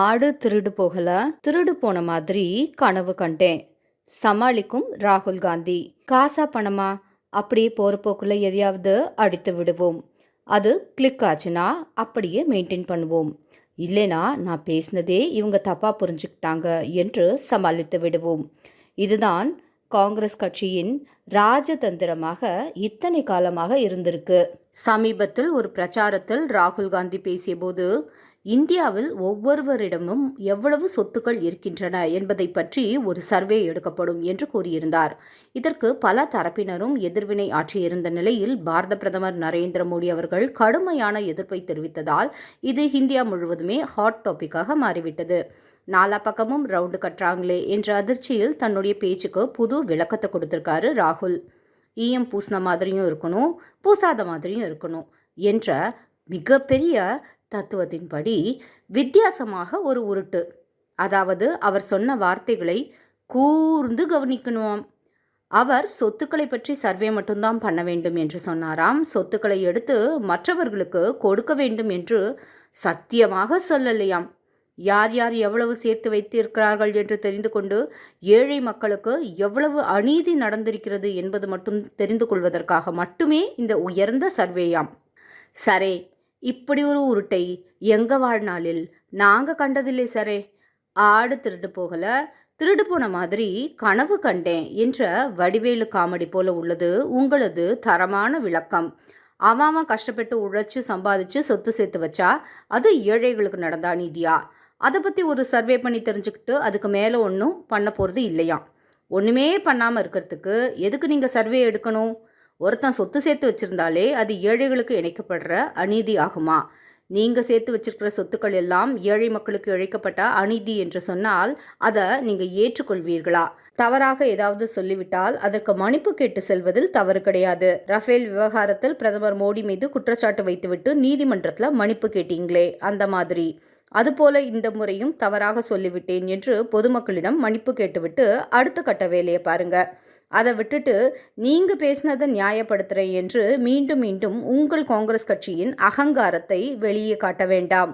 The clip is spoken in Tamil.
ஆடு திருடு போகல திருடு போன மாதிரி கனவு கண்டேன். சமாளிக்கும் ராகுல் காந்தி. காசா பணமா? அப்படியே போகிற போக்குள்ள எதையாவது அடித்து விடுவோம். அது கிளிக் ஆச்சுன்னா அப்படியே மெயின்டைன் பண்ணுவோம். இல்லைனா நான் பேசினதே இவங்க தப்பாக புரிஞ்சுக்கிட்டாங்க என்று சமாளித்து விடுவோம். இதுதான் காங்கிரஸ் கட்சியின் ராஜதந்திரமாக இத்தனை காலமாக இருந்திருக்கு. சமீபத்தில் ஒரு பிரச்சாரத்தில் ராகுல் காந்தி பேசியபோது இந்தியாவில் ஒவ்வொருவரிடமும் எவ்வளவு சொத்துக்கள் இருக்கின்றன என்பதை பற்றி ஒரு சர்வே எடுக்கப்படும் என்று கூறியிருந்தார். இதற்கு பல தரப்பினரும் எதிர்வினை ஆற்றியிருந்த நிலையில் பாரத பிரதமர் நரேந்திர மோடி அவர்கள் கடுமையான எதிர்ப்பை தெரிவித்ததால் இது இந்தியா முழுவதுமே ஹாட் டாபிக்காக மாறிவிட்டது. நாலா பக்கமும் ரவுண்டு கட்டுறாங்களே என்ற அதிர்ச்சியில் தன்னுடைய பேச்சுக்கு புது விளக்கத்தை கொடுத்திருக்காரு ராகுல். ஈயம் பூசின மாதிரியும் இருக்கணும் பூசாத மாதிரியும் இருக்கணும் என்ற மிகப்பெரிய தத்துவத்தின்படி வித்தியாசமாக ஒரு உருட்டு. அதாவது அவர் சொன்ன வார்த்தைகளை கூர்ந்து கவனிக்கணும் அவர் சொத்துக்களை பற்றி சர்வே மட்டும்தான் பண்ண வேண்டும் என்று சொன்னாராம். சொத்துக்களை எடுத்து மற்றவர்களுக்கு கொடுக்க வேண்டும் என்று சத்தியமாக சொல்லலையாம். யார் யார் எவ்வளவு சேர்த்து வைத்திருக்கிறார்கள் என்று தெரிந்து கொண்டு ஏழை மக்களுக்கு எவ்வளவு அநீதி நடந்திருக்கிறது என்பது மட்டும் தெரிந்து கொள்வதற்காக மட்டுமே இந்த உயர்ந்த சர்வேயாம். சரே இப்படி ஒரு உருட்டை எங்க வாழ்நாளில் நாங்க கண்டதில்லை சரே? ஆடு திருடு போகல திருடு போன மாதிரி கனவு கண்டேன் என்ற வடிவேலு காமெடி போல உள்ளது உங்களது தரமான விளக்கம். அவன் கஷ்டப்பட்டு உழைச்சி சம்பாதிச்சு சொத்து சேர்த்து வச்சா அது ஏழைகளுக்கு நடந்தா நீதியா? அதை பற்றி ஒரு சர்வே பண்ணி தெரிஞ்சுக்கிட்டு அதுக்கு மேலே ஒன்றும் பண்ண போகிறது இல்லையாம் ஒன்றுமே பண்ணாமல் இருக்கிறதுக்கு எதுக்கு நீங்கள் சர்வே எடுக்கணும்? ஒருத்தன் சொத்து சேர்த்து வச்சுருந்தாலே அது ஏழைகளுக்கு இணைக்கப்படுற அநீதி ஆகுமா? நீங்கள் சேர்த்து வச்சிருக்கிற சொத்துக்கள் எல்லாம் ஏழை மக்களுக்கு இழைக்கப்பட்ட அநீதி என்று சொன்னால் அதை நீங்கள் ஏற்றுக்கொள்வீர்களா? தவறாக ஏதாவது சொல்லிவிட்டால் அதற்கு மன்னிப்பு கேட்டு செல்வதில் தவறு கிடையாது. ரஃபேல் விவகாரத்தில் பிரதமர் மோடி மீது குற்றச்சாட்டு வைத்துவிட்டு நீதிமன்றத்தில் மன்னிப்பு கேட்டீங்களே அந்த மாதிரி. அதுபோல இந்த முறையும் தவறாக சொல்லிவிட்டேன் என்று பொதுமக்களிடம் மன்னிப்பு கேட்டுவிட்டு அடுத்த கட்ட வேலையை பாருங்கள் அதை விட்டுட்டு நீங்கள் பேசினதை நியாயப்படுத்துறேன் என்று மீண்டும் மீண்டும் உங்கள் காங்கிரஸ் கட்சியின் அகங்காரத்தை வெளியே காட்ட வேண்டாம்.